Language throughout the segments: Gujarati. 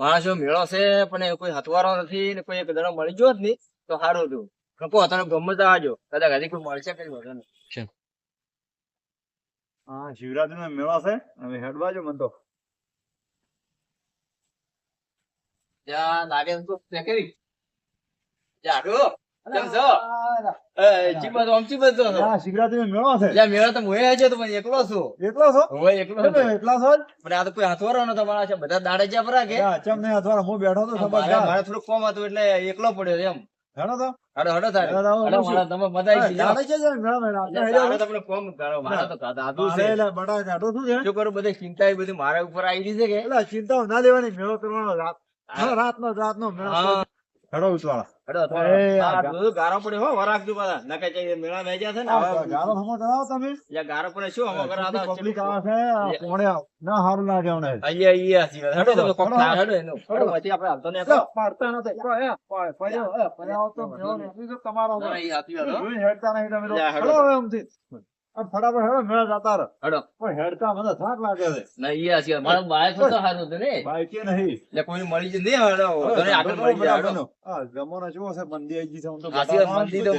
માણસો મેળો છે પણ એ કોઈ હથવારો નથી ને કોઈ એક જણો મળી ગયો જ નહીં તો સારું હતું. કપો તને ગમે તો આજો કદાચ હજી કોઈ મળશે કઈ વધુ નહીં. હા શિવરાત્રી નો મેળો છે હવે હેડવા જો મન તો. ત્યાં લાગે તો. ત્યાં આટલું? કેમ છો? એ, જી બાજુ છો? હા શિવરાત્રી મેળો છે. ત્યાં મેળો તો મોએ આવ્યો તો પણ એકલો છું. એકલો છો? હવે એકલો છું. એકલા છો? પણ આ તો કોઈ હથવારો છે બધા દાડે જ્યાં ફરા કે ચમ નહીં અથવા હું બેઠો તો મારે થોડું કોમ હતું એટલે એકલો પડ્યો એમ. હેડો તો થાય તમે બધા આવી છે જ મેળો. મેળો. આપણે એટલે હેડો. દાડે તમને કોમ કરો મારે તો દાદુ છે. એટલે દાદુ શું છે? કરું? બધી ચિંતા એ બધી મારા ઉપર આવી રહી છે કે? એટલે ચિંતા ના લેવાની મેળો કરવાનો રાત રાતનો રાતનો મેળો હા. હેડો ઉતવાળા. ગારો પડ્યો હો વરાગતું બધા નકે ચાઈ મેળા ભેજ્યા છે ને આ હમો કરાવો તમે યા ગારો પડે શું હમો કરા હતા? પબ્લિક આવે છે કોણે આવ- ના હારું લાગે. તો કોક હડો. થાય, હડો એનું. પછી આપણે. એ, પાડ- તમારો ના, ના, હેડતા નહીં તમે હેડો. હવે. આમ ફટાફટ હેડો મેળો જતા રહો. હડો. પણ હેડતા મને થાક લાગે છે ના, ઈ હસી વાત. મારું બાળક તો સારું હતું ને. બાઈકે નહીં એટલે કોઈને મળી જ નહીં, હડો. તને આગળ મળી જાય, હડો. આ જમાનો કેવો છે મંદી આઈ ગઈ છે હું તો સાચી વાત, બતાવવાનો મંદિર છું તો તે.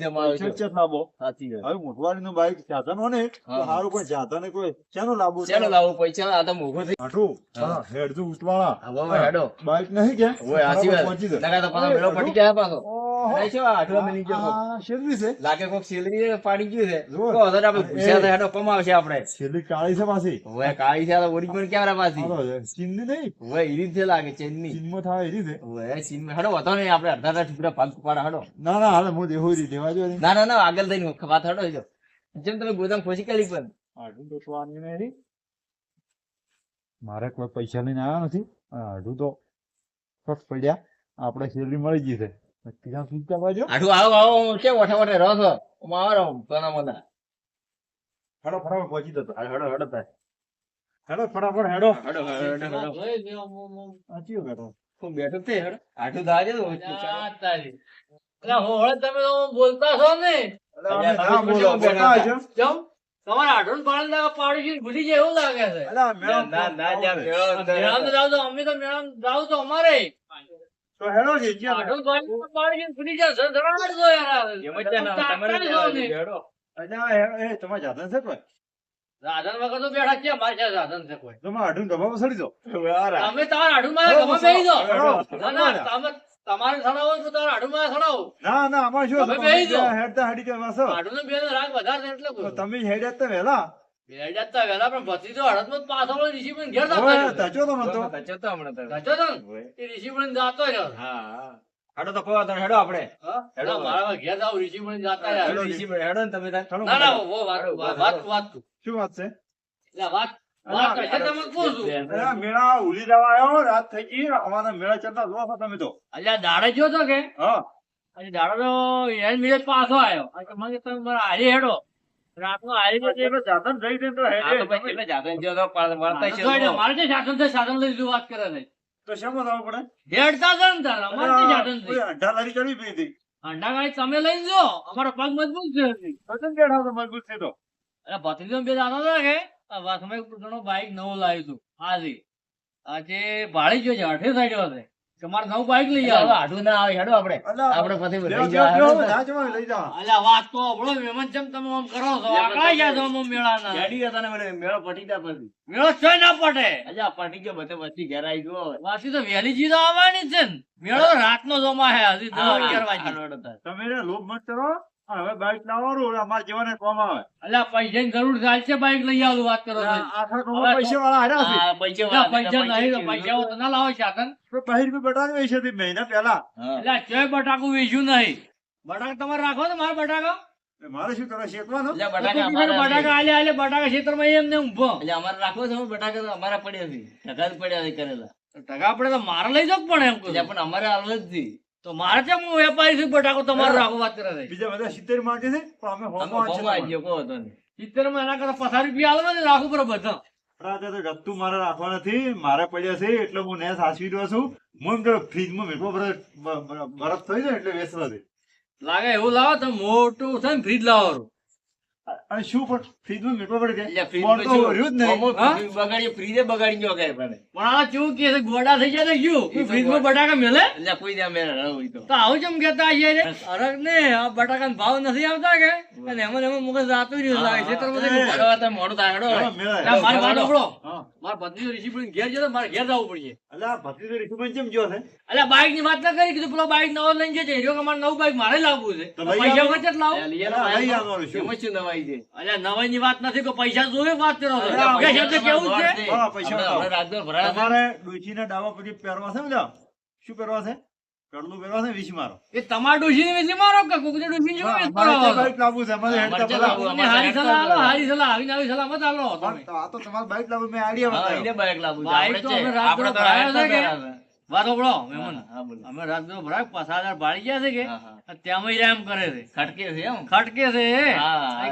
છે મારું ચેક જો. ચેક લાવો. સાચી વાત. હવે મોટવાડીનું બાઈક સાધન હોય ને તો સારું પણ સાધન કોઈ ચેનો લાવવું ચેનો લાવો પૈસા આ તો મોઘું થઈ હાટું? હા. હા, ઉતવાળા. હવે હવે હેડો બાઈક નહીં કે ઓય સાચી વાત નકા તો પાછો મેળો પટી જાય પાછો ઓહો. અરે શું આ આટલો મિલી ગયો કોક? છે? લાગે કોક સેલરી પાડી ગયું છે. જુઓ. કહો આપણે પૂછ્યા તો હેડો કમાવશે આપણે. છેલ્લી કાળી છે પાછી. હવે કાળી છે ઓરિજિનલ ક્યારે પાછી ચીનની નહીં. હવે ઈરી છે લાગે ચેનની. ચીનમાં થાય એરી છે હવે ચીન હેડો હતો ને આપણે અડધા અડધા ટુકડા ભાગ પાડા હેડો ના ના હાલે હું દેવું રી દેવા જો ના ના ના આગળ થઈને વાત હડો જો. જેમ તમે ગોદામ ખોસી કરી પણ. આડું તો સ્વાની નહીં મારે કોઈ પૈસા લઈને આવ્યા નથી. આડું તો પડ્યા. આપણે શેરડી મળી ગઈ છે. ત્યાં ચિંતા બાજુ આઠું આવો આવો કે ઓઠે ઓઠે રહો છો? મારો તના મના. હેડો ફટાફટ પહોંચી જતો. હેડો હેડો થાય હેડો ફટાફટ હેડો. હેડો હેડો હેડો સાચી બેઠો હું બેઠો તે હેડો. આઠું તો બોલતા છો. ને અલ્યા, તમે ના. બોલો, પૂછો બોલતા હશો. કેમ? તમારે આઢું પાડે પાડી છે ભૂલી જાય એવું લાગે છે. અલ્યા, ના ના જાવ તો અમે તો મેળામ જાવ તો અમારે. તો હેડો છે જ્યાં પાડી યાર. હેડો. એ- કોઈ? સાધન વગર તો બેઠા મારે છે સાધન છે કોઈ? તમે આડું દબાવ સડી દો. તમે તમારા આઢું માં ગમે બેહી દો ના ના તમે તમારે સડાવો તો તમારા આઢું માં સડાવો ના ના અમારે શું તમે તમે બેહી જાઓ. હેડતા હેડી ગયા વાસો. આઢું ને બે રાગ વધારે એટલે તમે હેડ્યા તો વહેલા. બે જતા પણ ભત્રી તો હળદમાં જ પાછો વળી ઘેર જતો ઓય, રહ્યો. તો નતો તો હમણાં તમે. તો ને? ઓય. એ જાતો રહ્યો. હા હા. હેડો તો કહો હેડો આપણે હેડો. મારા ઘેર જાવ ઋષિમુનિ જાતા હેડો ઋષિ ભાઈ, હેડો ને તમે તાર. ના ના હેડો. વાત વાત વાત વાત શું વાત છે એટલે વાત વાત તમે કહું મેળા ઉલી જવા આવ્યો રાત થઈ ગઈ અમારા મેળા ચડતા જોવા છો તમે તો અલ્યા દાડે જો તો કે હા અને દાડો તો એન મિનિટ પાછો આવ્યો મને તમે મારા હારી હેડો રાતનો હારી જશે એટલે સાધન થઈ ગયું તો હેડે. તો પછી એટલે જાતો જો તો પાડ- છે. મારે જે સાધન છે સાધન લઈ લીધું વાત કરે છે? તો શેમાં જવું પડે? હેડતા છે ને અમારે જે સાધન છે. કોઈ લારી ચડી પી હતી. અંડા ગાડી તમે લઈને જો અમારો પગ મજબૂત છે હજી. બેઠા તો મજબૂત છે તો? અરે ભત્રીજો બે દાદા હતા કે? આ વાસમાં ઘણો બાઈક નવો લાવ્યું હતું. આજે આજે ભાડી ગયો છે અઠે સાઈડ હશે કે મારે નવું બાઈક લઈ ના આવે હેડો આપણે. આપણે પછી લઈ બેહો, જવા બેહો, હેડો ને. ના જવાય, લઈ જા અલ્યા વાત તો આપણો મહેમાન ચમ તમે આમ કરો છો. આકડા ગયા છો આમ મેળાના? ગાડી હતા ને મને મેળો પટી ગયા પછી. મેળો છે ના પટે અલ્યા પટી ગયો બધે વચ્ચે ઘેર આવી ગયો વાસી તો વહેલી જીતો આવવાની છે ને. મેળો રાતનો જમા હે હજી દસ અગિયાર વાગે. તમે લોભ મત કરો. હવે બાઈક લાવવાનું અમારા જીવન કોમ આવે. અલ્યા પૈસાની જરૂર થાય બાઈક લઈ આવું વાત કરો પૈસા વાળા છે પૈસે અલ્યા, વાળા પૈસા નહીં પૈસા તો ના લાવો સાધન. તો પહેર બી બટાવી હોય મહિના પહેલા. એટલે ચોય બટાકું વેચ્યું નહીં. બટાકા તમારે રાખો ને મારા બટાકા? મારે શું કરો શેકવાનો? અલ્યા, બટાકા બટાકા આલે આલે બટાકા ખેતરમાં એમને ઊભો એટલે અમારે રાખો છે બટાકા તો અમારા પડ્યા હતી ટકા જ પડ્યા છે કરેલા. ટકા આપણે તો મારે લઈ જાવ પણ એમ કહું એટલે પણ અમારે હાલવા જ નથી. તો મારે કેમ હું વેપારી છું? બટાકો તમારે રાખો વાત કરે છે બીજા બધા સિત્તેર માંગે છે? પણ અમે હોમો આવી ગયો, કહો તો સિત્તેરમાં એના કરતા પચાસ રૂપિયા આવે ને રાખું પર બધા. રાતે તો ગત્તું મારે રાખવા નથી. મારે પડ્યા છે એટલે હું ને સાચવી રહ્યો છું. હું એમ કે ફ્રીજમાં મેટલો બરફ થઈ જાય એટલે વેસવા દે. લાગે એવું લાવો તમે મોટું છે ને ફ્રીજ લાવો અને શું પણ ફ્રીજમાં મીઠો પડી કે ફ્રીજ તો શું? રહ્યું જ નહીં. બગાડી ફ્રીજે બગાડી ગયો કે પણ. આ શું કે ગોડા થઈ જાય તો ગયું ફ્રીજમાં બટાકા મેલે? એટલે કોઈ દે મેં હોય તો. આવું જેમ કેતા રે? અરે ને આ બટાકાનો ભાવ નથી આવતા કે? અને એમાં એમાં મગજ જાતું રહ્યું લાગે છે તો મોડું થાય મારો વાત. મારા ભત્રીજો ઋષિભાઈ ઘેર જતો મારે ઘેર જવું પડશે. અલા, ભત્રીજો ઋષિભાઈ કેમ ગયો છે? અલ્યા બાઈકની વાત ના કરી કીધું પેલો બાઈક નવો લઈને જજે. હીરો કે મારે નવું બાઈક મારે લાવવું છે. પૈસા ખર્ચ જ લાવો. અલા? એમાં શું? નવાઈ છે? અલ્યા નવાઈ ની વાત નથી કે પૈસા જોવે વાત કરો કે શબ્દ કેવું છે? પૈસા. તમારે ડોશીના ડાબા પછી પહેરવા છે ને શું પહેરવા છે? કરલું પહેરવા છે વીસ મારો. એ તમારા ડોશીની વેચી મારો કે કોકની ડોશીની જેવું હા, મારો? જે બાઈક છે અમારે હેડતા અમારે જે બધા. લાવવું, તમને હારી સલાહ આલો હારી સલાહ આવીને આવી સલાહ મત આલો તમે. આ તો તમારે બાઈક લાવવું મેં આઈડિયા હા, એને બાઈક લાવવું છે. બાઈક આપણે અમે રાત આપણે તો છે કે? વાત. અમે નો ભરાય પાછા હજાર ભાડી ગયા છે કે. ત્યાંમાં એમ કરે છે. ખટકે છે એમ? ખટકે છે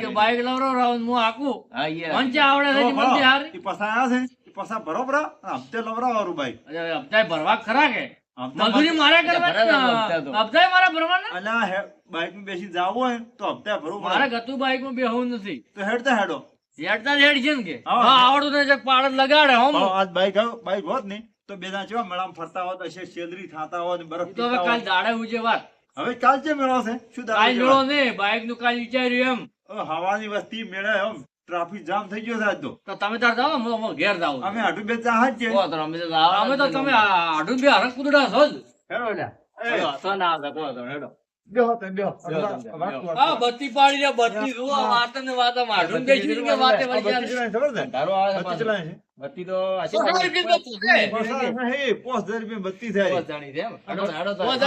કે બાઈક લાવરો રાઉન્ડ હું આખું. મંચે આવડે છે મંચે ભરો. હારી? ઈ છે પસા ભરો ભરો હપ્તે લવરાવવાનું બાઈક હપ્તા હપ્તાય ભરવા ખરા કે? મજૂરી મારે કરવા હપ્તા તો. ભરવાના? અલા હે બાઈકમાં બેસી જાવું હોય તો હપ્તે ભરવું પડે. ગતું બાઈકમાં બેહવું નથી. તો હેડતા હેડો. હેડતા હેડ છે ને કે. હા. હા આવડું ને પાડ લગાડે પણ આજ બાઈક આવ- હોત ને તો બે ચેવા મેળામાં ફરતા હોત હશે શેદરી થાતા હોત બરફ તો હવે કાલ. દાડે ઉજે વાત. હવે કાલ છે મેળો છે શું કાલ દાડે મેળો ને બાઈકનું કાલ વિચાર્યું એમ. હવાની વસ્તી મેળે એમ. ટ્રાફિક જામ થઈ ગયો સાહેબ તો તો તમે તાર જાઓ હું હું ઘેર જાઉં અમે આટું બે ચા હાથ છે તો અમે તો અમે તો તમે ને. બે હરક કુદડા છો જ હેડો હેડો, તો ના આવતા, કહો હેડો. બત્તી પાડી દે બત્તી જુઓ વાત ને વાત આમ આડું બેસી કે વાતે વળી બત્તી છે? છે છે? તો ને? રૂપિયા બત્તી છે. થાય.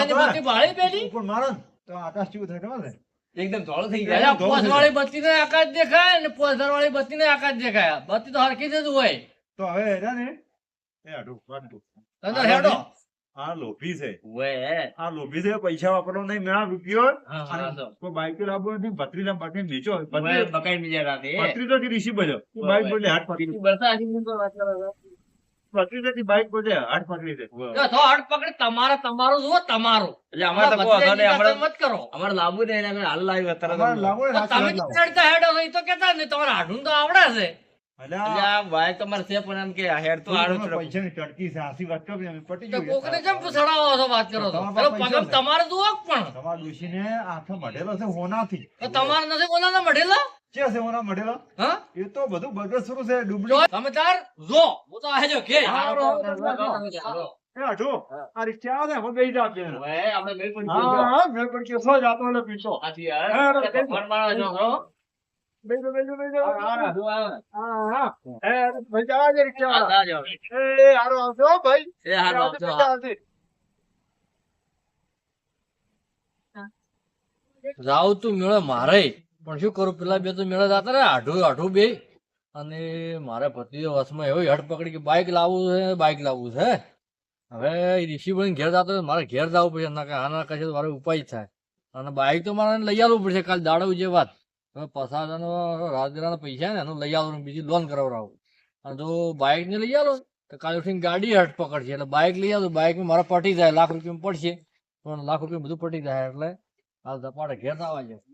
છે બત્તી ભાળી પેલી ઉપર મારો તો આકાશ કેવું થાય ખબર છે? એકદમ ધોળું થઈ પેલા પોસ વાળી બત્તી ને આકાશ દેખાય ને પોસ વાળી બત્તી ને આકાશ દેખાય બત્તી તો હરખી જ હોય. તો હવે હેરા ને. એ હાટું, વાટું. તમે તો હેડો. આ લોભી છે. વે આ લોભી છે પૈસા વાપરવા નહીં મેળા રૂપિયો. તો. કોઈ બાઈક લાવવું નથી ભત્રીના બાકી નીચો વે બકાઈ બીજા રાતે. ભત્રી તો ઋષિ બજો બાઈક બોલે હાથ પકડી બરસા તો વાત બાઈક હાથ પકડી દે તો હટ પકડે તમારે તમારું જુઓ તમારું. એટલે અમારે તો કહો તો ને, ભત્રીજાની અમારે- કદર મત કરો. અમારે લાવવું ને એને હાલ લાવ્યું અત્યારે અમારે તો. લાવો ને તો હાથ તમે ચડતા હેડો છો, તો કહેતા નહીં તમારે હાડું તો આવડે છે. અલ્યા, એટલે આ બાઈક તમારે પણ એમ કે આ હેડ તો હારું જ તમારા નથી બોલાના મઢેલા? છે છે હોના મઢેલો હા એ તો બધું બગડ શરૂ છે ડુબળી તમે તાર જો હું તો આહેજો ઘે હારો, હારો, એ હાટુ, આ રિક્ષા આવે ને, બેસી જાઓ બે જણા. આપણે મેલ પણ હા, જોઈજો. હા, મેં પણ જાતો એટલે પીછો. હાથી આવે. હા, હા, એટલે ફોન મારો છો, હો. બેસો, બેસો, બેસો. હા, હા, હા, હા. એ, ભાઈ જવા દે રિક્ષાવાળા. હા, એ, હારો આવજો ભાઈ. એ હારું આવજો, આવજો, બેટા, હા. આવજો. જાવ તું મેળો મારે પણ શું કરું? પેલા બે તો મેળા જતા રહ્યા. આઢું આઢું બે. અને મારે પતિ વસમાં એવો હટ પકડી કે બાઇક લાવવું છે બાઇક લાવવું છે. હવે ઋષિ બની ઘેર જતો મારે ઘેર જવું પડશે. ના આના કશે તો મારે ઉપાય થાય. અને બાઇક તો મારે લઈ આવવું પડશે. કાલે દાડવું જે વાત. હવે પસારનો રાજગરાના પૈસા ને, એનું લઈ આવવાનું. બીજી લોન કરાવડાવું. અને જો બાઇક ને લઈ આવો તો કાલે ઉઠીને ગાડી હટ પકડશે. એટલે બાઇક લઈ આવું બાઇક મારે પટી જાય. લાખ રૂપિયા પડશે. પણ લાખ રૂપિયા બધું પટી જાય. એટલે હાલ ધપાડે ઘેર આવવા છે